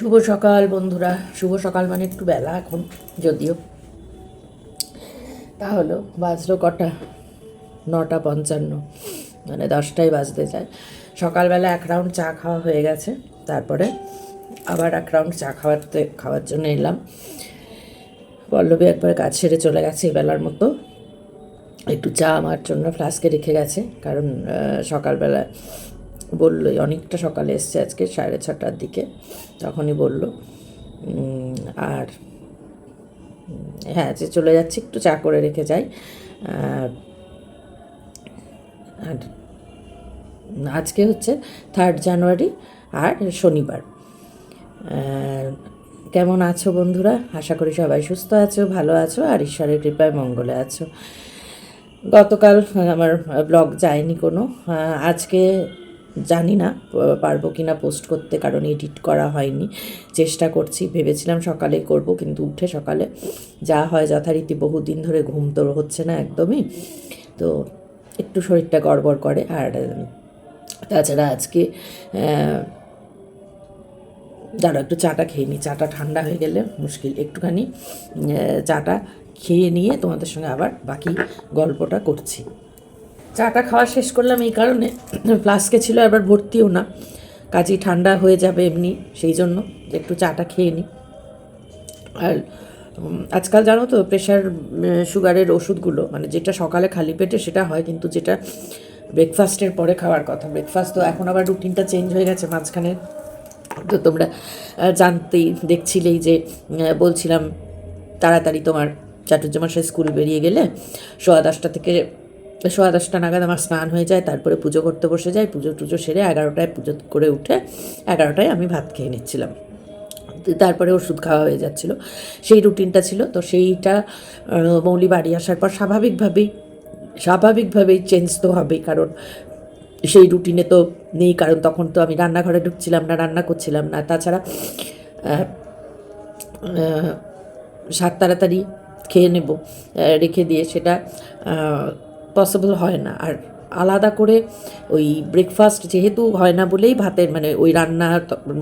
শুভ সকাল বন্ধুরা। শুভ সকাল মানে একটু বেলা এখন, যদিও। তা হলো, বাজলো কটা? নটা পঞ্চান্ন। মানে দশটায় বাজতে যায় সকালবেলা এক রাউন্ড চা খাওয়া হয়ে গেছে। তারপরে আবার এক রাউন্ড চা খাওয়াতে, খাওয়ার জন্য এলাম। পল্লবী একবার কাজ সেরে চলে গেছে বেলার মতো। একটু চা আমার জন্য ফ্লাস্কে রেখে গেছে। কারণ সকালবেলা বললোই। অনেকটা সকালে এসছে আজকে, সাড়ে ছটার দিকে। তখনই বলল আর হ্যাঁ যে চলে যাচ্ছি, একটু চা করে রেখে যাই। আর আজকে হচ্ছে থার্ড জানুয়ারি আর শনিবার। কেমন আছো বন্ধুরা? আশা করি সবাই সুস্থ আছো, ভালো আছো, আর ঈশ্বরের কৃপায় মঙ্গলে আছো। গতকাল আমার ব্লগ যায়নি কোনো। আজকে জানি না পারব কি না পোস্ট করতে কারণ এডিট করা হয়নি। চেষ্টা করছি, ভেবেছিলাম সকালে করব কিন্তু উঠে সকালে যা হয় যথারীতি বহুদিন ধরে ঘুম তো হচ্ছে না একদমই। তো একটু শরীরটা গড়বড় করে আর, তাছাড়া আজকে দাঁড়া একটু চাটা খেয়ে নিই চাটা ঠান্ডা হয়ে গেলে মুশকিল। একটুখানি চাটা খেয়ে নিয়ে তোমাদের সঙ্গে আবার বাকি গল্পটা করছি। চাটা খাওয়া শেষ করলাম এই কারণে। ফ্লাস্কে ছিল, এবার ভর্তিও না। কাজেই ঠান্ডা হয়ে যাবে এমনি, সেই জন্য একটু চাটা খেয়ে নিই। আর আজকাল জানো তো প্রেশার সুগারের ওষুধগুলো মানে যেটা সকালে খালি পেটে সেটা হয়, কিন্তু যেটা ব্রেকফাস্টের পরে খাওয়ার কথা। ব্রেকফাস্ট তো এখন আবার রুটিনটা চেঞ্জ হয়ে গেছে মাঝখানে। তো তোমরা জানতেই, দেখছিলেই যে বলছিলাম, তাড়াতাড়ি তোমার চাটুর্যমাসের স্কুল বেরিয়ে গেলে সোয়া দশটা থেকে সোয়া দশটা নাগাদ আমার স্নান হয়ে যায়, তারপরে পুজো করতে বসে যাই, পুজো টুজো সেরে এগারোটায় পুজো করে উঠে এগারোটায় আমি ভাত খেয়ে নিচ্ছিলাম। তারপরে ওষুধ খাওয়া হয়ে যাচ্ছিল। সেই রুটিনটা ছিল, তো সেইটা মৌলি বাড়ি আসার পর স্বাভাবিকভাবেই স্বাভাবিকভাবেই চেঞ্জ তো হবেই, কারণ সেই রুটিনে তো নেই, কারণ তখন তো আমি রান্নাঘরে ঢুকছিলাম না, রান্না করছিলাম না। তাছাড়া সাত তাড়াতাড়ি খেয়ে নেব রেখে দিয়ে সেটা পসিবল হয় না। আর আলাদা করে ওই ব্রেকফাস্ট যেহেতু হয় না বলেই ভাতের মানে ওই রান্না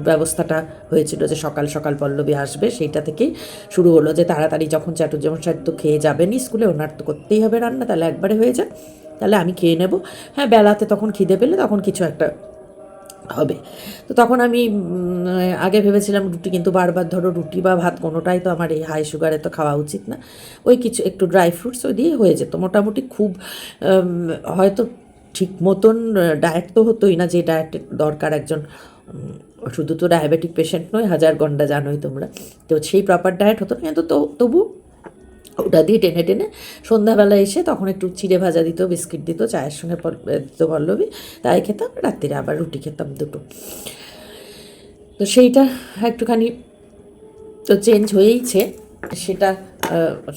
ব্যবস্থাটা হয়েছিল যে সকাল সকাল পল্লবী আসবে, সেইটা থেকেই শুরু হলো যে তাড়াতাড়ি যখন চাটুর্যমন সাহেব তো খেয়ে যাবেন স্কুলে, ওনার তো করতেই হবে রান্না, তাহলে একবারে হয়ে যায় তাহলে আমি খেয়ে নেব। হ্যাঁ বেলাতে তখন খিদে পেলে তখন কিছু একটা হবে। তো তখন আমি আগে ভেবেছিলাম রুটি, কিন্তু বারবার ধরো রুটি বা ভাত কোনোটাই তো আমার এই হাই সুগারে তো খাওয়া উচিত না। ওই কিছু, একটু ড্রাই ফ্রুটস ওই দিয়ে হয়ে যেত। মোটামুটি খুব হয়তো ঠিক মতন ডায়েট তো হতোই না যে ডায়েট দরকার একজন শুধু তো ডায়াবেটিক পেশেন্ট নয়, হাজার গন্ডা জানোই তোমরা। তো সেই প্রপার ডায়েট হতো না, কিন্তু তো, তবু ওটা দিয়ে টেনে টেনে সন্ধ্যাবেলা এসে তখন একটু চিড়ে ভাজা দিত, বিস্কিট দিত, চায়ের সঙ্গে দিত পল্লবী। তাই খেতাম রাত্রিরে আবার রুটি খেতাম দুটো। তো সেইটা একটুখানি তো চেঞ্জ হয়েইছে। সেটা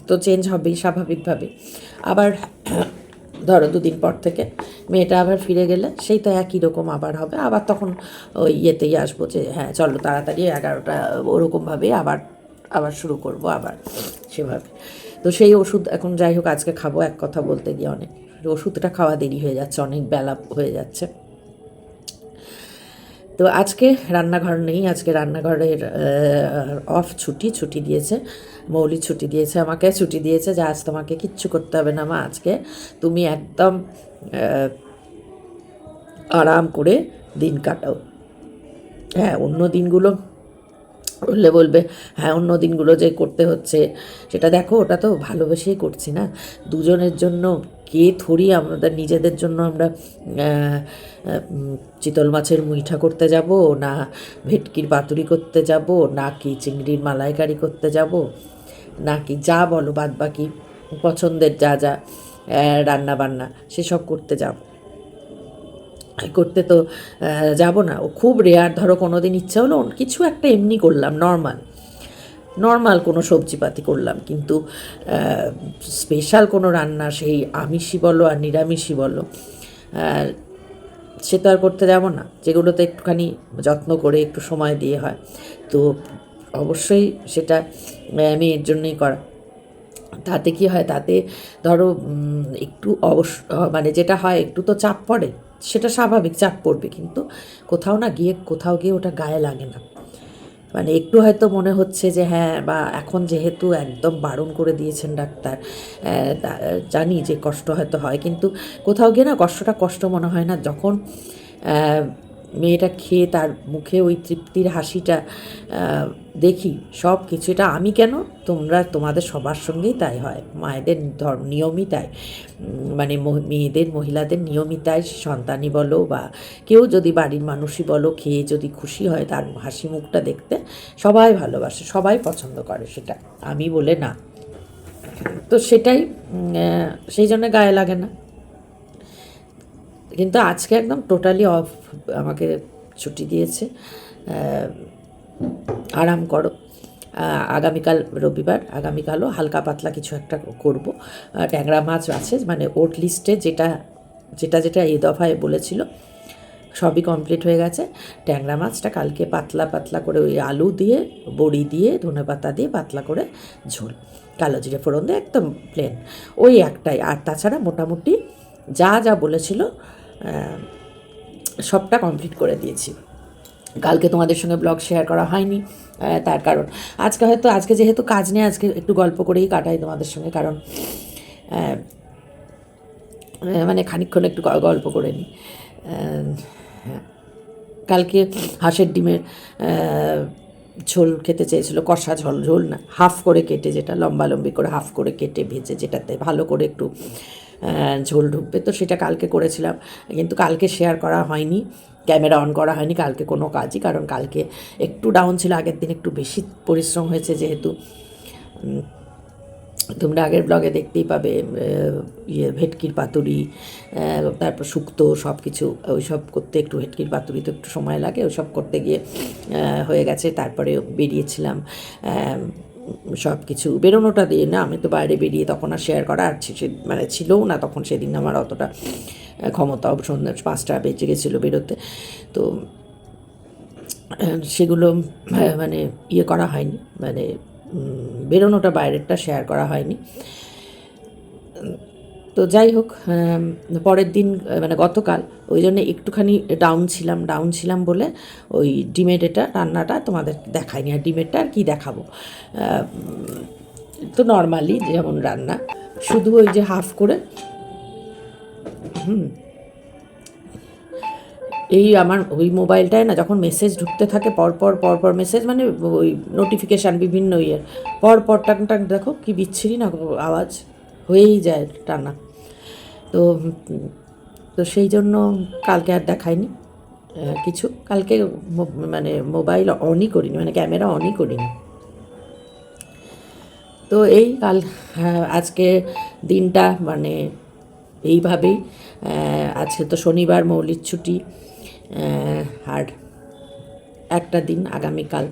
তো চেঞ্জ হবেই স্বাভাবিকভাবে আবার ধরো দুদিন পর থেকে মেয়েটা আবার ফিরে গেলে, সেই তো একই রকম আবার হবে। আবার তখন ওই ইয়েতেই আসব যে হ্যাঁ চলো তাড়াতাড়ি এগারোটা ওরকমভাবেই আবার আবার শুরু করব আবার সেভাবে। তো সেই ওষুধ এখন যাই হোক আজকে খাব, এক কথা বলতে গিয়ে অনেক। ওষুধটা খাওয়া দেরি হয়ে যাচ্ছে, অনেক বেলা হয়ে যাচ্ছে। তো আজকে রান্নাঘর নেই, আজকে রান্নাঘরের অফ ছুটি ছুটি দিয়েছে মৌলি ছুটি দিয়েছে আমাকে, ছুটি দিয়েছে যে আজ তোমাকে কিচ্ছু করতে হবে না মা আজকে। তুমি একদম আরাম করে দিন কাটাও। হ্যাঁ অন্য দিনগুলো বললে বলবে হ্যাঁ অন্য দিনগুলো যে করতে হচ্ছে, সেটা দেখো, ওটা তো ভালোবেসেই করছি না। দুজনের জন্য, কে থরি আমাদের নিজেদের জন্য আমরা চিতল মাছের মুইঠা করতে যাব, না ভেটকির পাতুরি করতে যাব, না কি চিংড়ির মালাইকারি করতে যাব, না কি যা বলো বাদ বাকি পছন্দের যা যা রান্না বান্না সেসব করতে যাব। করতে তো যাব না। ও খুব রেয়ার ধরো কোনো দিন ইচ্ছা হলো কিছু একটা এমনি করলাম নর্মাল নর্মাল কোনো সবজিপাতি করলাম, কিন্তু স্পেশাল কোনো রান্না সেই আমিষই বলো আর নিরামিষই বলো সে তো আর করতে যাব না। যেগুলোতে একটুখানি যত্ন করে একটু সময় দিয়ে হয়। তো অবশ্যই সেটা মেয়ের জন্যই করা। তাতে কি হয়, তাতে ধরো একটু অবশ্য মানে যেটা হয়, একটু তো চাপ পড়ে। সেটা স্বাভাবিক, চাপ পড়বে কিন্তু। কোথাও না গিয়ে, কোথাও গিয়ে ওটা গায়ে লাগে না। মানে একটু হয়তো মনে হচ্ছে যে হ্যাঁ বা এখন যেহেতু একদম বারণ করে দিয়েছেন ডাক্তার জানি যে কষ্ট হয়তো হয়, কিন্তু কোথাও গিয়ে না কষ্টটা কষ্ট মনে হয় না। যখন মেয়েটা খেয়ে তার মুখে ওই তৃপ্তির হাসিটা দেখি। সব কিছু এটা আমি কেন? তোমরা, তোমাদের সবার সঙ্গেই তাই হয়। মায়েদের ধর্ম, নিয়মই তাই। মানে মেয়েদের, মহিলাদের নিয়মই তাই। সন্তানই বলো বা কেউ যদি বাড়ির মানুষই বলো, খেয়ে যদি খুশি হয় তার হাসি মুখটা দেখতে সবাই ভালোবাসে, সবাই পছন্দ করে সেটা। আমি বলে না। তো সেটাই সেই জন্য গায়ে লাগে না। কিন্তু আজকে একদম টোটালি অফ আমাকে ছুটি দিয়েছে। আরাম করো। আগামীকাল রবিবার, আগামীকালও হালকা পাতলা কিছু একটা করব। ট্যাংরা মাছ আছে মানে ওট লিস্টে যেটা যেটা যেটা এই দফায় বলেছিল, সবই কমপ্লিট হয়ে গেছে। ট্যাংরা মাছটা কালকে পাতলা পাতলা করে ওই আলু দিয়ে, বড়ি দিয়ে, ধনে পাতা দিয়ে পাতলা করে ঝোল। কালো জিরে ফোড়ন দিয়ে একদম প্লেন ওই একটাই। আর তাছাড়া মোটামুটি যা যা বলেছিল সবটা কমপ্লিট করে দিয়েছি কালকে তোমাদের সঙ্গে ব্লগ শেয়ার করা হয়নি তার কারণ আজকে হয়তো, আজকে যেহেতু কাজ নেই, আজকে একটু গল্প করেই কাটাই তোমাদের সঙ্গে, কারণ মানে খানিকক্ষণ একটু গল্প করে নিই। কালকে হাঁসের ডিমের ঝোল খেতে চেয়েছিল, কষা ঝোল ঝোল না, হাফ করে কেটে যেটা, লম্বা লম্বি করে হাফ করে কেটে ভেজে যেটাতে ভালো করে একটু ঝোল ঢুকবে। তো সেটা কালকে করেছিলাম। কিন্তু কালকে শেয়ার করা হয়নি। ক্যামেরা অন করা হয়নি কালকে কোনো কাজই। কারণ কালকে একটু ডাউন ছিল, আগের দিন একটু বেশি পরিশ্রম হয়েছে যেহেতু। তোমরা আগের ব্লগে দেখতেই পাবে ইয়ে ভেটকির পাতুরি তারপর শুক্তো সব কিছু ওই সব করতে একটু ভেটকির পাতুরি তো একটু সময় লাগে ওই সব করতে গিয়ে হয়ে গেছে। তারপরে বেরিয়েছিলাম সব কিছু বেরোনোটা দিয়ে না, আমি তো বাইরে বেরিয়ে তখন আর শেয়ার করা আর সে মানে ছিলও না তখন, সেদিন আমার অতটা ক্ষমতা সন্ধ্যা পাঁচটা বেঁচে গেছিল বেরোতে। তো সেগুলো মানে ইয়ে করা হয়নি মানে বেরোনোটা বাইরেরটা শেয়ার করা হয়নি। তো যাই হোক পরের দিন মানে গতকাল, ওই জন্য একটুখানি ডাউন ছিলাম ডাউন ছিলাম বলে ওই ডিমের এটা রান্নাটা তোমাদের দেখাইনি, আর ডিমেরটা আর কী দেখাবো। তো নর্মালি যেমন রান্না, শুধু ওই যে হাফ করে, হুম, এই আমার ওই মোবাইলটায় না যখন মেসেজ ঢুকতে থাকে পরপর পরপর মেসেজ মানে ওই নোটিফিকেশান বিভিন্ন ইয়ের পরপর টাক টাক দেখো কি বিচ্ছিরি না আওয়াজ। হয়েই যায় টানা। তো তো সেই জন্য কালকে আর দেখায়নি কিছু, কালকে মানে মোবাইল অনই করিনি মানে ক্যামেরা অনই করিনি। তো এই কাল আজকে দিনটা মানে এইভাবেই আজকে তো শনিবার মৌলিক ছুটি আর একটা দিন আগামীকাল।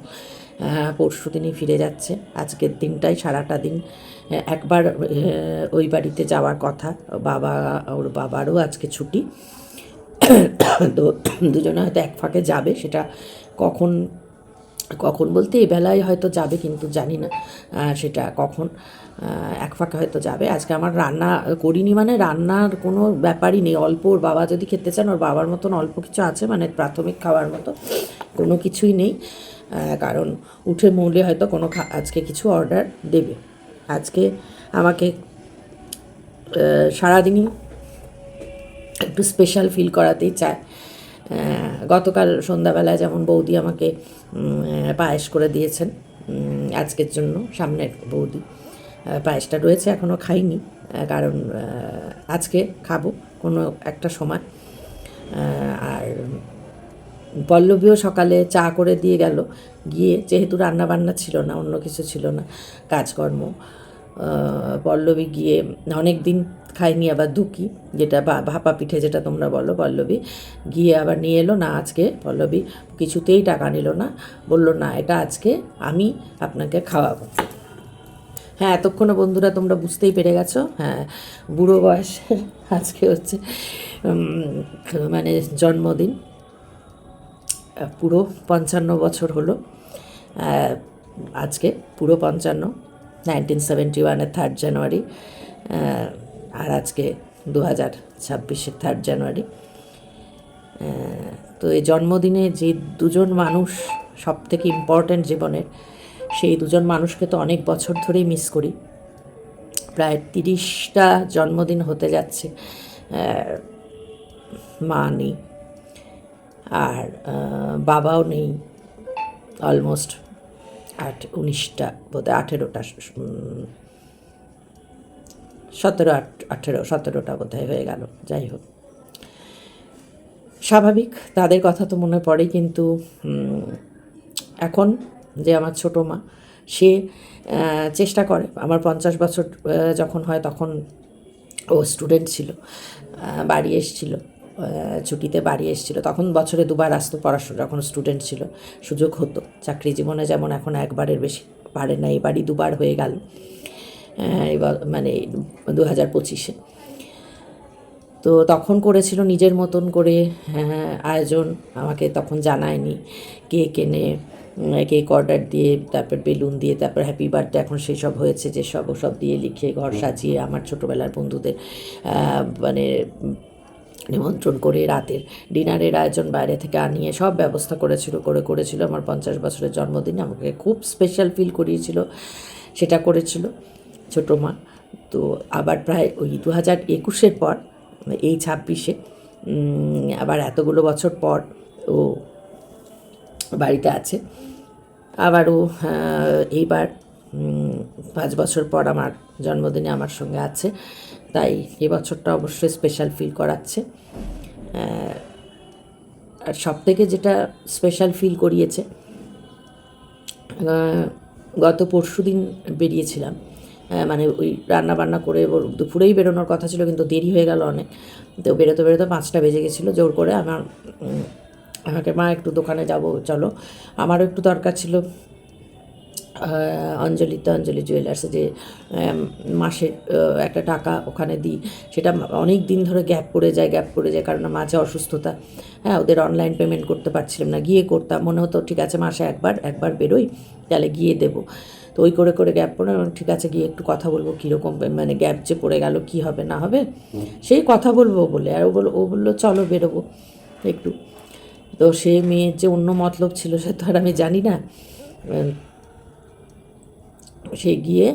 পরশু দিনই ফিরে যাচ্ছে। আজকের দিনটাই সারাটা দিন। একবার ওই বাড়িতে যাওয়ার কথা। বাবা, ওর বাবারও আজকে ছুটি। তো দুজনে হয়তো এক ফাঁকে যাবে, সেটা কখন কখন বলতে এই বেলায় হয়তো যাবে, কিন্তু জানি না সেটা কখন এক ফাঁকে হয়তো যাবে। আজকে আমার রান্না করিনি মানে রান্নার কোনো ব্যাপারই নেই। অল্প ওর বাবা যদি খেতে চান, ওর বাবার মতন অল্প কিছু আছে মানে প্রাথমিক খাওয়ার মতো কোনো কিছুই নেই। কারণ উঠে মৌলে হয়তো কোনো আজকে কিছু অর্ডার দেবে। আজকে আমাকে সারাদিনই একটু স্পেশাল ফিল করাতেই চায়। গতকাল সন্ধ্যাবেলায় যেমন বৌদি আমাকে পায়েস করে দিয়েছেন আজকের জন্য, সামনের বৌদি। পায়েসটা রয়েছে এখনও খাইনি কারণ আজকে খাব কোনো একটা সময়। আর পল্লবীও সকালে চা করে দিয়ে গেল। গিয়ে যেহেতু রান্না বান্না ছিল না, অন্য কিছু ছিল না, কাজকর্ম পল্লবী গিয়ে অনেক দিন খাইনি আবার দুকি, যেটা বা- ভাপা পিঠে যেটা তোমরা বলো পল্লবী, গিয়ে আবার নিয়ে এলো, না, আজকে পল্লবী কিছুতেই টাকা নিল না। বলল, না, এটা আজকে আমি আপনাকে খাওয়াবো। হ্যাঁ এতক্ষণে বন্ধুরা তোমরা বুঝতেই পেরে গেছো হ্যাঁ বুড়ো বয়সের আজকে হচ্ছে মানে জন্মদিন। পুরো পঞ্চান্ন বছর হলো। আজকে পুরো পঞ্চান্ন নাইনটিন সেভেন্টি ওয়ানের থার্ড জানুয়ারি আর আজকে দু হাজার ছাব্বিশের থার্ড জানুয়ারি তো এই জন্মদিনে যে দুজন মানুষ সব থেকে ইম্পর্ট্যান্ট জীবনের, সেই দুজন মানুষকে তো অনেক বছর ধরেই মিস করি। প্রায় তিরিশটা জন্মদিন হতে যাচ্ছে মা নেই আর বাবাও নেই অলমোস্ট আট, উনিশটা, বোধহয় আঠেরোটা সতেরো আট, আঠেরো, সতেরোটা বোধহয় হয়ে গেল, যাই হোক। স্বাভাবিক, তাদের কথা তো মনে পড়ে, কিন্তু এখন যে আমার ছোটো মা, সে চেষ্টা করে। আমার পঞ্চাশ বছর যখন হয় তখন ও স্টুডেন্ট ছিল বাড়ি এসেছিল। ছুটিতে বাড়ি এসেছিল। তখন বছরে দুবার আসতো পড়াশোনা যখন স্টুডেন্ট ছিল। সুযোগ হতো। চাকরি জীবনে যেমন এখন একবারের বেশি পারে না এবারই দুবার হয়ে গেল। এবার মানে দু হাজার পঁচিশে। তো তখন করেছিল নিজের মতন করে আয়োজন। আমাকে তখন জানায়নি কে কেনে কেক অর্ডার দিয়ে তারপর বেলুন দিয়ে তারপর হ্যাপি বার্থডে এখন সেই সব হয়েছে যে সব ওসব দিয়ে লিখে ঘর সাজিয়ে আমার ছোটোবেলার বন্ধুদের মানে নিমন্ত্রণ করে রাতের ডিনারের আয়োজন বাইরে থেকে আনিয়ে সব ব্যবস্থা করেছিল, করে করেছিল। আমার পঞ্চাশ বছরের জন্মদিনে আমাকে খুব স্পেশাল ফিল করিয়েছিল, সেটা করেছিল ছোটো মা। তো আবার প্রায় ওই দু হাজার একুশের পর, এই ছাব্বিশে আবার এতগুলো বছর পর ও বাড়িতে আছে। আবারও এইবার পাঁচ বছর পর আমার জন্মদিনে আমার সঙ্গে আছে। তাই এবছরটা অবশ্যই স্পেশাল ফিল করাচ্ছে। আর সব থেকে যেটা স্পেশাল ফিল করিয়েছে গত পরশু দিন বেরিয়েছিলাম। মানে ওই রান্না বান্না করে দুপুরেই বেরোনোর কথা ছিল, কিন্তু দেরি হয়ে গেল অনেক। তো বেরোতে বেরোতে পাঁচটা বেজে গেছিল জোর করে। আমার আমাকে, মা, একটু দোকানে যাব, চলো। আমারও একটু দরকার ছিল। অঞ্জলিতে অঞ্জলি জুয়েলার্সে যে মাসের একটা টাকা ওখানে দিই সেটা অনেক দিন ধরে গ্যাপ পড়ে যায় গ্যাপ পড়ে যায় কারণ মাঝে অসুস্থতা। হ্যাঁ ওদের অনলাইন পেমেন্ট করতে পারছিলাম না গিয়ে করতাম মনে হতো ঠিক আছে মাসে একবার একবার বেরোই তাহলে গিয়ে দেবো। তো ওই করে করে গ্যাপ পড়ে ঠিক আছে গিয়ে একটু কথা বলব কীরকম মানে গ্যাপ যে পড়ে গেল কী হবে না হবে? সেই কথা বলব বলে আর ও বলল ও বলল চলো বেরোবো একটু। তো সে মেয়ের যে অন্য মতলব ছিল সে তো আর আমি জানি না। সে গিয়ে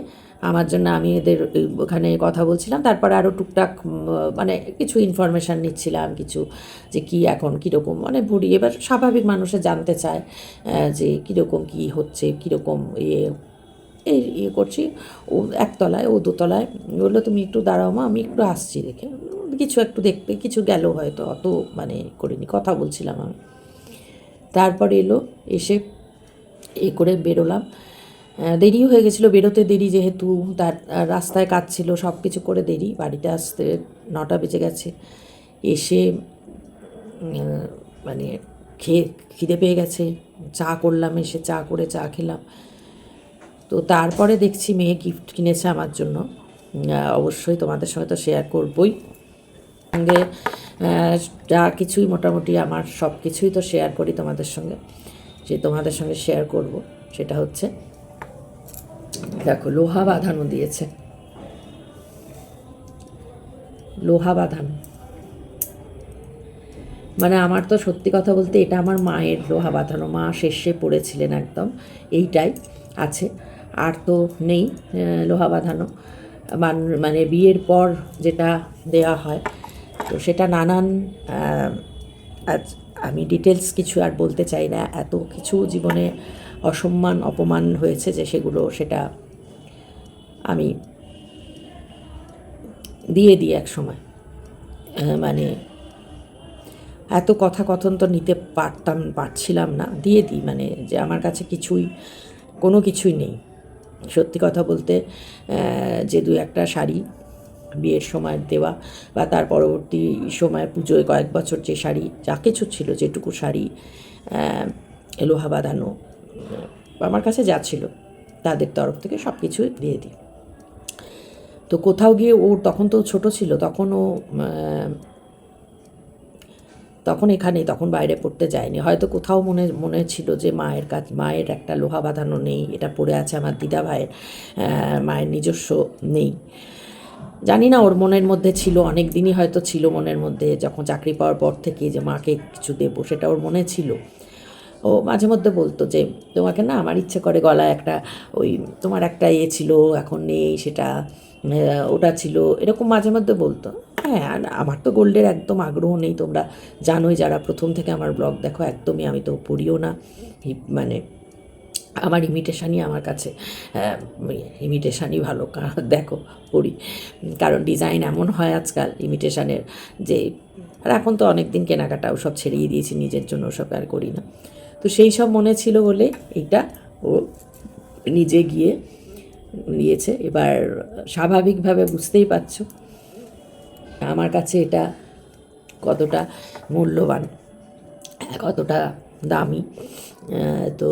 আমার জন্য আমি এদের ওখানে কথা বলছিলাম। তারপর আরও টুকটাক মানে কিছু ইনফরমেশান নিচ্ছিলাম, কিছু যে কি এখন কীরকম মানে ভরি এবার স্বাভাবিক মানুষে জানতে চায় যে কীরকম কী হচ্ছে, কীরকম ইয়ে। এই ইয়ে করছি, ও একতলায়, ও দোতলায়। বলল, তুমি একটু দাঁড়াও মা, আমি একটু আসছি দেখে। কিছু একটু দেখতে, কিছু গেল হয়তো, অত মানে করিনি, কথা বলছিলাম আমি। তারপরে এলো, এসে এ করে বেরোলাম। দেরিও হয়ে গেছিল, বেরোতে দেরি যেহেতু, তার রাস্তায় কাজ ছিল সব কিছু করে দেরি, বাড়িতে আসতে নটা বেজে গেছে, এসে মানে খেয়ে, খিদে পেয়ে গেছে, চা করলাম, এসে চা করে চা খেলাম, তো তারপরে দেখছি মেয়ে গিফট কিনেছে আমার জন্য অবশ্যই তোমাদের সঙ্গে তো শেয়ার করবই, সঙ্গে যা কিছুই মোটামুটি আমার সব কিছুই তো শেয়ার করি তোমাদের সঙ্গে, যে তোমাদের সঙ্গে শেয়ার করব, সেটা হচ্ছে দেখো, লোহা বাঁধানো দিয়েছে। লোহা বাঁধানো। মানে আমার তো সত্যি কথা বলতে এটা আমার মায়ের লোহা বাঁধানো। মা শেষে পড়েছিলেন একদম, এইটাই আছে। আর তো নেই লোহা বাঁধানো। মান- বিয়ের পর যেটা দেয়া হয়, তো সেটা নানান আজ আমি ডিটেলস কিছু আর বলতে চাই না। এত কিছু জীবনে অসম্মান, অপমান হয়েছে যে সেগুলো সেটা আমি দিয়ে দিই এক সময়। মানে এত কথা কথন তো নিতে পারতাম, পারছিলাম না। দিয়ে দিই মানে যে আমার কাছে কিছুই, কোনো কিছুই নেই। সত্যি কথা বলতে যে দু একটা শাড়ি বিয়ের সময় দেওয়া বা তার পরবর্তী সময় পুজোয় কয়েক বছর যে শাড়ি, যা কিছু ছিল, যেটুকু শাড়ি লোহা বাঁধানো আমার কাছে যা ছিল, তাদের তরফ থেকে সব কিছু দিয়ে দিই। তো কোথাও গিয়ে ওর তখন তো ছোট ছিল, তখন ও তখন এখানে, তখন বাইরে পড়তে যায়নি। হয়তো কোথাও মনে মনে ছিল যে মায়ের কাজ, মায়ের একটা লোহা বাঁধানো নেই, এটা পড়ে আছে আমার দিদা ভাইয়ের মায়ের নিজস্ব নেই। জানি না, ওর মনের মধ্যে ছিল অনেক দিনই হয়তো ছিল মনের মধ্যে, যখন চাকরি পাওয়ার পর থেকে যে মাকে কিছু দেবো, সেটা ওর মনে ছিল। ও মাঝে মধ্যে বলতো যে, তোমাকে না আমার ইচ্ছে করে গলায় একটা ওই তোমার একটা ইয়ে ছিল, এখন নেই সেটা ওটা ছিল। এরকম মাঝে মধ্যে বলতো। হ্যাঁ আমার তো গোল্ডের একদম আগ্রহ নেই, তোমরা জানোই যারা প্রথম থেকে আমার ব্লগ দেখো, একদমই আমি তো পড়িও না। মানে আমার ইমিটেশানই আমার কাছে ইমিটেশানই ভালো, কারণ দেখো, পড়ি। কারণ ডিজাইন এমন হয় আজকাল ইমিটেশানের যে, আর এখন তো অনেক দিন কেনাকাটা ওসব ছেড়েই দিয়েছি, নিজের জন্য ওসব আর করি না। তো সেই সব মনে ছিল বলে এইটা ও নিজে গিয়ে নিয়েছে। এবার স্বাভাবিকভাবে বুঝতেই পারছ, আমার কাছে এটা কতটা মূল্যবান, কতটা দামি তো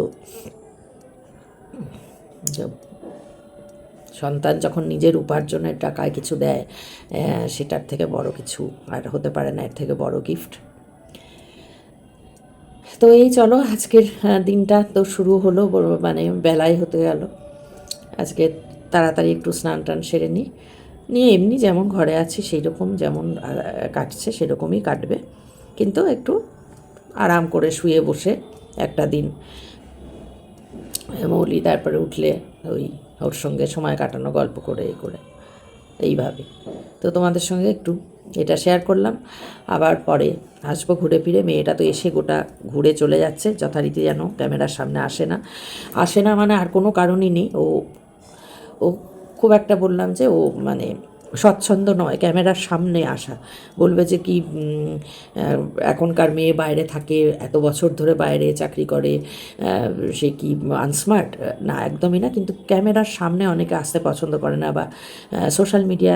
সন্তান যখন নিজের উপার্জনের টাকায় কিছু দেয় সেটার থেকে বড় কিছু আর হতে পারে না, এর থেকে বড় গিফট তো এই চলো, আজকের দিনটা তো শুরু হলো মানে বেলায় হতে গেল। আজকে তাড়াতাড়ি একটু স্নান টান সেরে নিই নিয়ে এমনি যেমন ঘরে আছি সেই রকম যেমন কাটছে, সেরকমই কাটবে। কিন্তু একটু আরাম করে শুয়ে বসে একটা দিন। মৌলি তারপরে উঠলে ওই ওর সঙ্গে সময় কাটানো, গল্প করে এই করে। এইভাবে। তো তোমাদের সঙ্গে একটু এটা শেয়ার করলাম। আবার পরে আসব ঘুরে ফিরে। মেয়েটা তো এসে গোটা ঘুরে চলে যাচ্ছে। যথারীতি যেন ক্যামেরার সামনে আসে না। আসে না মানে আর কোনো কারণই নেই। ও ও খুব একটা বললাম যে ও মানে স্বচ্ছন্দ নয়, ক্যামেরার সামনে আসা। বলবে যে কি এখনকার মেয়ে বাইরে থাকে, এত বছর ধরে বাইরে চাকরি করে সে কি আনস্মার্ট না, একদমই না, কিন্তু ক্যামেরার সামনে অনেকে আসতে পছন্দ করে না বা সোশ্যাল মিডিয়া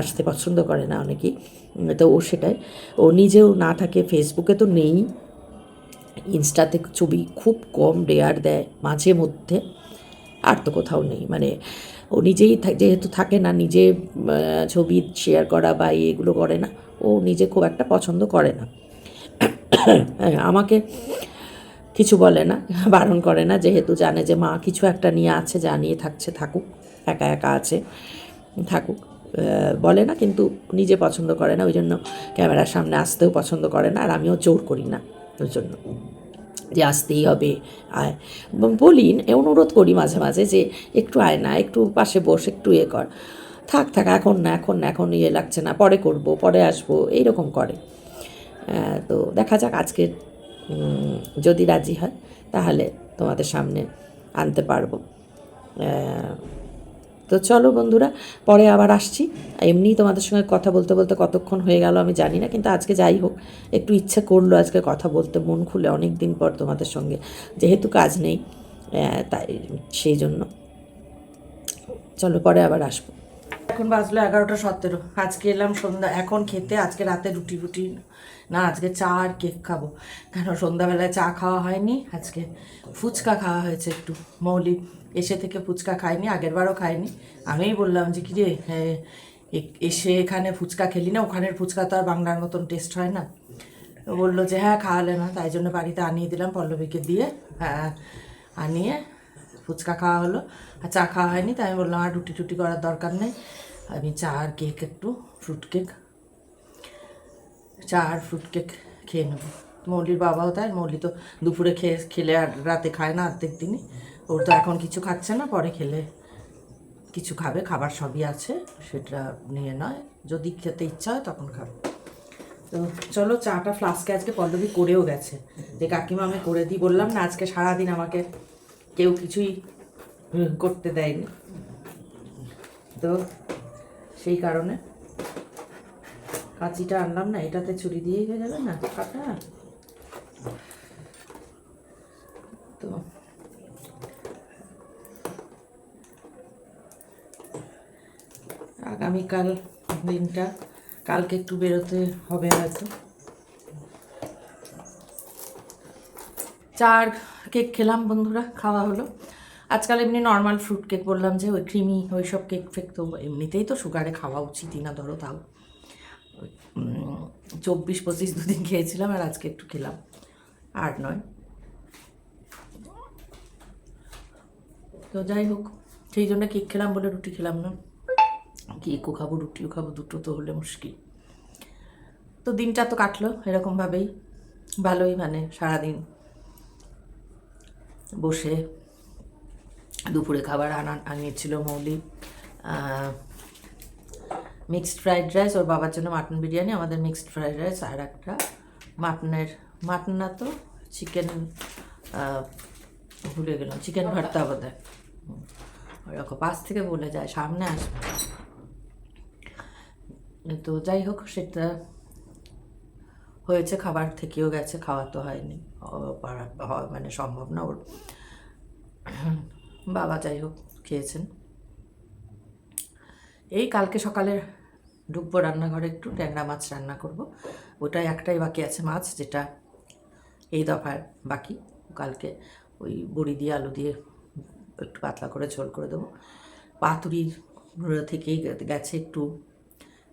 আসতে পছন্দ করে না অনেকেই। তো ও সেটাই। ও নিজেও না থাকে ফেসবুকে তো নেই। ইনস্টাতে ছবি খুব কম রেয়ার দেয়, মাঝে মধ্যে। আর তো কোথাও নেই। মানে ও নিজেই যেহেতু থাকে না, নিজে ছবি শেয়ার করা বা এগুলো করে না, ও নিজে খুব একটা পছন্দ করে না। আমাকে কিছু বলে না, বারণ করে না, যেহেতু জানে যে মা কিছু একটা নিয়ে আছে, যা নিয়ে থাকছে, থাকুক, একা একা আছে, থাকুক বলে না, কিন্তু নিজে পছন্দ করে না, ওই জন্য ক্যামেরার সামনে আসতেও পছন্দ করে না, আর আমিও জোর করি না, ওই জন্য। যে আসতেই হবে। আয় বলি অনুরোধ করি মাঝে মাঝে যে একটু আয় না, একটু পাশে বস, একটু এ কর। থাক থাক, এখন না এখন না, এখন ইয়ে লাগছে না, পরে করব, পরে আসব, এইরকম করে। তো দেখা যাক আজকে যদি রাজি হয়, তাহলে তোমাদের সামনে আনতে পারব। তো চলো বন্ধুরা, পরে আবার আসছি। এমনি তোমাদের সঙ্গে কথা বলতে বলতে কতক্ষণ হয়ে গেল আমি জানি না, কিন্তু আজকে যাই হোক, একটু ইচ্ছা করল আজকে কথা বলতে, মন খুলে অনেক দিন পর তোমাদের সঙ্গে, যেহেতু কাজ নেই তাই, সেই জন্য। চলো পরে আবার আসব। এখন বাজলো এগারোটা সতেরো। আজকে এলাম সন্ধ্যা, এখন খেতে আজকে রাতে রুটি রুটি না। আজকে চা আর কেক খাব। কেন, সন্ধ্যাবেলায় চা খাওয়া হয়নি, আজকে ফুচকা খাওয়া হয়েছে একটু। মৌলি এসে থেকে ফুচকা খাইনি আগেরবারও খাইনি আমিই বললাম যে, কিরে, এ- এ- এসে এখানে ফুচকা খেলি না, ওখানের ফুচকা তো আর বাংলার মতন টেস্ট হয় না। বলল যে হ্যাঁ খাওয়ালে না। তাই জন্য বাড়িতে আনিয়ে দিলাম, পল্লবীকে দিয়ে হ্যাঁ আনিয়ে ফুচকা খাওয়া হলো। আর চা খাওয়া হয়নি, তাই আমি বললাম আর রুটি টুটি করার দরকার নেই। আমি চা আর কেক, একটু ফ্রুট কেক চা আর ফ্রুট কেক খেয়ে নেব। মৌলির বাবাও তাই মৌলি তো দুপুরে খেয়ে, খেলে আর রাতে খায় না অর্ধেক দিনই। ওর তো এখন কিছু খাচ্ছে না, পরে খেলে কিছু খাবে, খাবার সবই আছে, সেটা নিয়ে নয়। যদি খেতে ইচ্ছা হয় তখন খাবে। তো চলো চাটা ফ্লাস্কে আজকে পল্লবী করেও গেছে। যে কাকিমা আমি করে দিই বললাম না, আজকে সারাদিন আমাকে কেউ কিছুই করতে দেয়নি। তো সেই কারণে। কাঁচিটা আনলাম না, এটাতে ছুরি দিয়ে হয়ে যাবে না, কাটা? তো। আগামীকাল দিনটা, কালকে একটু বেরোতে হবে হয়তো চার কেক খেলাম বন্ধুরা, খাওয়া হলো। আজকাল এমনি নর্মাল ফ্রুট কেক বললাম যে, ওই ক্রিমি ওই সব কেক ফেক তো এমনিতেই তো সুগারে খাওয়া উচিতই না, ধরো তাও। চব্বিশ, পঁচিশ দুদিন খেয়েছিলাম আর আজকে একটু খেলাম। আর নয়। তো যাই হোক, সেই জন্য কেক খেলাম বলে রুটি খেলাম না। কেকও খাব, রুটিও খাব, দুটো তো হলে মুশকিল। তো দিনটা তো কাটলো এরকমভাবেই। ভালোই মানে সারাদিন। বসে দুপুরে খাবার আনা আনিয়েছিল মৌলি। মিক্সড ফ্রাইড রাইস ওর বাবার জন্য মাটন বিরিয়ানি আমাদের মিক্সড ফ্রাইড রাইস আর একটা মাটনের মাটন না তো চিকেন ভুলে গেলাম চিকেন ভর্তা। বোধ হয় ওরকম পাশ থেকে বলে যায় সামনে আসবে। তো যাই হোক সেটা হয়েছে খাবার থেকেও গেছে খাওয়া তো হয়নি। হয়- মানে সম্ভব না ওর। বাবা যাই হোক খেয়েছেন। এই কালকে সকালে ঢুকবো রান্নাঘরে একটু, ট্যাংরা মাছ রান্না করব। ওটাই একটাই বাকি আছে মাছ, যেটা এই দফার বাকি। কালকে ওই বড়ি দিয়ে, আলু দিয়ে একটু পাতলা করে ঝোল করে দেবো। পাতুরির থেকেই গেছে একটু।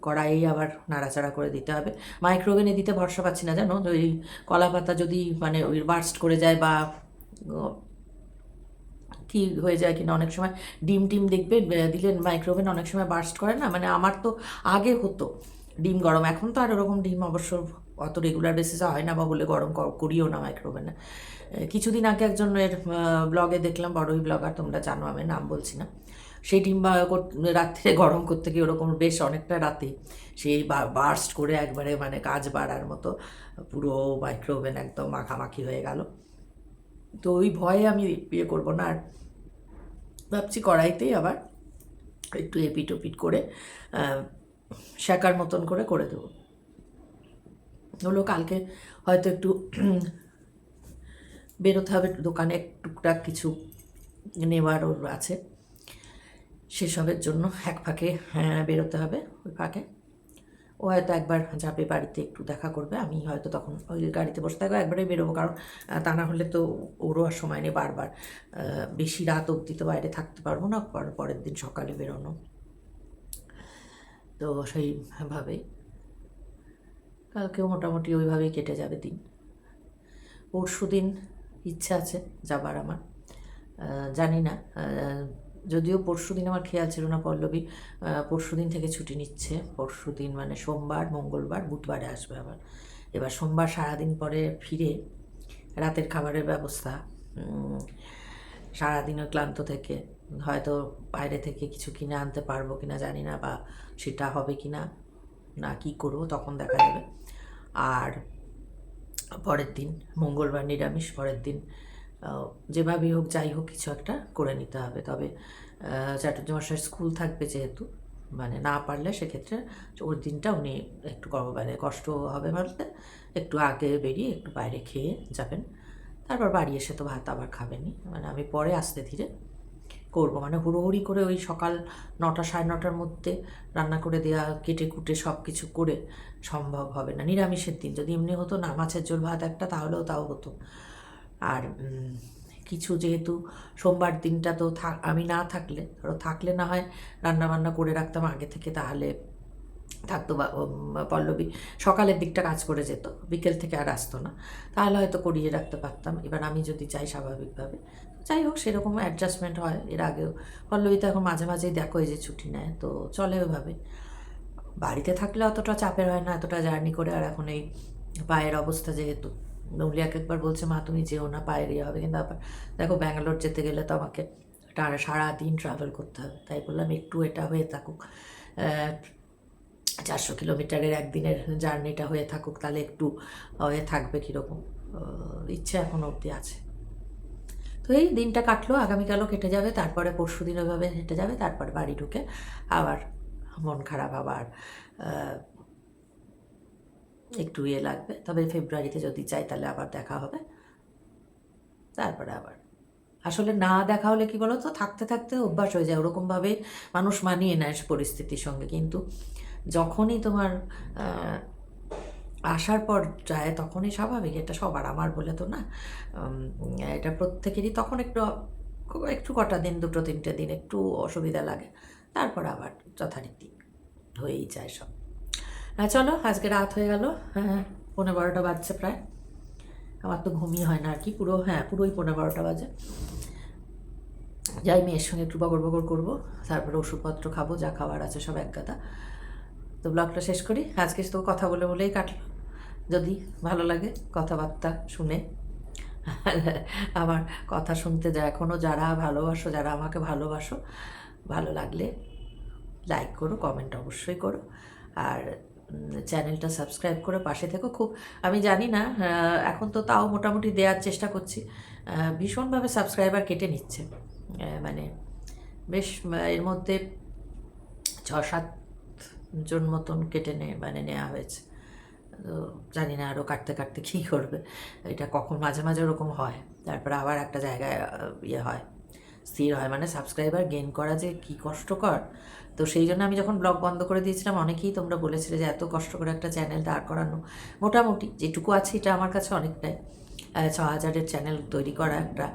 কড়াই আবার নাড়াচাড়া করে দিতে হবে। মাইক্রোওভেনে দিতে ভরসা পাচ্ছি না, জানো? ওই কলা পাতা যদি মানে ওই বার্স্ট করে যায় বা কি হয়ে যায় কিনা? অনেক সময় ডিম টিম দেখবে আহ, দিলে মাইক্রোওভেন অনেক সময় বার্স্ট করে না? মানে আমার তো আগে হতো ডিম গরম। এখন তো আর ওরকম ডিম অবশ্য অত রেগুলার বেসিসে হয় না বা বলে গরম করিও না মাইক্রোওভেনে কিছুদিন আগে একজন এর ব্লগে দেখলাম বড়ই ব্লগার তোমরা জানো আমি নাম বলছি না। সেই ডিম রাত্রে গরম করতে গিয়ে ওরকম বেশ অনেকটা রাতে সেই বার্স্ট করে একবারে মানে কাজ বাড়ার মতো পুরো মাইক্রোওভেন একদম মাখামাখি হয়ে গেল। তো ওই ভয়ে আমি ইয়ে করব না। আর ভাবছি কড়াইতেই আবার একটু এপিট ওপিট করে শাকার মতন করে করে দেবো। হলো কালকে হয়তো একটু বেরোতে হবে দোকানে টুকটাক কিছু নেওয়ার ওর আছে। সেসবের জন্য এক ফাঁকে হ্যাঁ, বেরোতে হবে ওই ফাঁকে। ও হয়তো একবার যাবে বাড়িতে, একটু দেখা করবে। আমি হয়তো তখন ওই গাড়িতে বসে থাকব, একবারে বেরোবো। কারণ তা না হলে তো ওরও আর সময় নেই বারবার। বেশি রাত অবধি তো বাইরে থাকতে পারব না, পর- পরের দিন সকালে বেরোনো। তো সেইভাবে কালকেও মোটামুটি ওইভাবেই কেটে যাবে দিন। পরশু দিন ইচ্ছা আছে যাবার আমার। জানি না যদিও পরশু দিন আমার খেয়াল ছিল না পল্লবী পরশু দিন থেকে ছুটি নিচ্ছে। পরশু দিন মানে সোমবার, মঙ্গলবার, বুধবারে আসবে আবার। এবার সোমবার সারাদিন পরে ফিরে রাতের খাবারের ব্যবস্থা সারাদিনও ক্লান্ত থেকে। হয়তো বাইরে থেকে কিছু কিনে আনতে পারব কিনা জানি না বা সেটা হবে কিনা, না কি করব তখন দেখা যাবে। আর পরের দিন, মঙ্গলবার নিরামিষ, পরের দিন যেভাবেই হোক, যাই হোক, কিছু একটা করে নিতে হবে। তবে চাটুর্য মশাইয়ের স্কুল থাকবে যেহেতু মানে না পারলে সেক্ষেত্রে ওর দিনটা উনি একটু মানে কষ্ট হবে বলতে একটু আগে বেরিয়ে একটু বাইরে খেয়ে যাবেন। তারপর বাড়ি এসে তো ভাত আবার খাবেনি মানে আমি পরে আসতে ধীরে করব। মানে হুড়োহুড়ি করে ওই সকাল নটা, সাড়ে নটার মধ্যে রান্না করে দেওয়া কেটে কুটে সব কিছু করে সম্ভব হবে না। নিরামিষের দিন। যদি এমনি হতো না, মাছের ঝোল, ভাত একটা, তাহলেও তাও হতো। আর কিছু যেহেতু সোমবার দিনটা তো থাক আমি না থাকলে, ধরো থাকলে না হয় রান্না বান্না করে রাখতাম আগে থেকে, তাহলে থাকতো বা পল্লবী সকালের দিকটা কাজ করে যেত, বিকেল থেকে আর আসতো না। তাহলে হয়তো করিয়ে রাখতে পারতাম। এবার আমি যদি চাই স্বাভাবিকভাবে, যাই হোক সেরকম অ্যাডজাস্টমেন্ট হয়, এর আগেও। পল্লবী তো এখন মাঝে মাঝেই দেখো এই যে ছুটি নেয়, তো চলে ওইভাবে। বাড়িতে থাকলে অতটা চাপের হয় না, এতটা জার্নি করে, আর এখন এই পায়ের অবস্থা যেহেতু নৌলিয়াকে একবার বলছে, মা, তুমি যেও না পায়ের ইয়ে হবে। কিন্তু আবার দেখো ব্যাঙ্গালোর যেতে গেলে তো আমাকে টানা সারাদিন ট্রাভেল করতে হবে। তাই বললাম, একটু এটা হয়ে থাকুক চারশো কিলোমিটারের একদিনের জার্নিটা হয়ে থাকুক, তাহলে একটু হয়ে থাকবে কীরকম। ইচ্ছে এখনও অবধি আছে। তো এই দিনটা কাটলো, আগামীকালও কেটে যাবে, তারপরে পরশু দিন ওইভাবে হেঁটে যাবে, তারপরে বাড়ি ঢুকে আবার মন খারাপ আবার একটু ইয়ে লাগবে। তবে ফেব্রুয়ারিতে যদি চাই তাহলে আবার দেখা হবে। তারপরে আবার। আসলে না দেখা হলে কি বলো তো থাকতে থাকতে অভ্যাস হয়ে যায়। ওরকমভাবে মানুষ মানিয়ে নেয় পরিস্থিতির সঙ্গে। কিন্তু যখনই তোমার আসার পর যায় তখনই স্বাভাবিক। এটা সবার, আমার বলে তো না। এটা প্রত্যেকেরই তখন একটু একটু কটা দিন, দুটো, তিনটে দিন একটু অসুবিধা লাগে। তারপর আবার যথারীতি হয়েই যায় সব। হ্যাঁ চলো, আজকে রাত হয়ে গেল। হ্যাঁ পনেরো বারোটা বাজছে প্রায়। আমার তো ঘুমিয়ে হয় না আর কি, পুরো হ্যাঁ পুরোই পনেরো বারোটা বাজে। যাই, মেয়ের সঙ্গে একটু বগর বগর করব, তারপরে ওষুধপত্র খাব, যা খাবার আছে সব এক গাদা। তো ব্লগটা শেষ করি। আজকে তো কথা বলে বলেই কাটলো। যদি ভালো লাগে কথাবার্তা শুনে, আমার কথা শুনতে যা এখনও যারা ভালোবাসো, যারা আমাকে ভালোবাসো, ভালো লাগলে লাইক করো কমেন্ট অবশ্যই করো। আর চ্যানেলটা সাবস্ক্রাইব করে পাশে থেকো। খুব, আমি জানি না এখন তো তাও মোটামুটি দেওয়ার চেষ্টা করছি। ভীষণভাবে সাবস্ক্রাইবার কেটে নিচ্ছে। মানে বেশ এর মধ্যে ছ সাত জন মতন কেটে নে মানে নেওয়া হয়েছে। তো জানি না আরও কাটতে কাটতে কী করবে। এটা কখন মাঝে মাঝে ওরকম হয়। তারপরে আবার একটা জায়গায় ইয়ে হয়। স্থির হয়। মানে সাবস্ক্রাইবার গেন করা যে কী কষ্টকর? তো সেই জন্য আমি যখন ব্লগ বন্ধ করে দিয়েছিলাম, অনেকেই তোমরা বলেছিলে যে এত কষ্ট করে একটা চ্যানেল দাঁড় করানো। মোটামুটি যেটুকু আছে এটা আমার কাছে অনেকটাই। ছ হাজারের চ্যানেল তৈরি করা একটা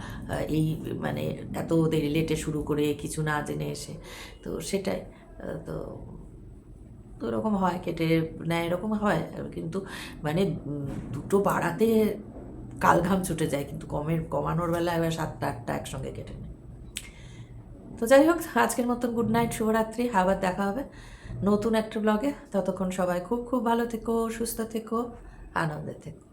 এই মানে এত দেরি লেটে শুরু করে কিছু না জেনে এসে। তো সেটাই তো তো এরকম হয়, কেটে নেয়, এরকম হয়। কিন্তু মানে দুটো বাড়াতে কালঘাম ছুটে যায়, কিন্তু কমের, কমানোর বেলায় এবার সাতটা, আটটা একসঙ্গে কেটে নেয়। তো যাই হোক, আজকের মতন গুড নাইট শুভরাত্রি, আবার দেখা হবে নতুন একটা ব্লগে ততক্ষণ সবাই খুব খুব ভালো থেকো, সুস্থ থেকো, আনন্দে থেকো।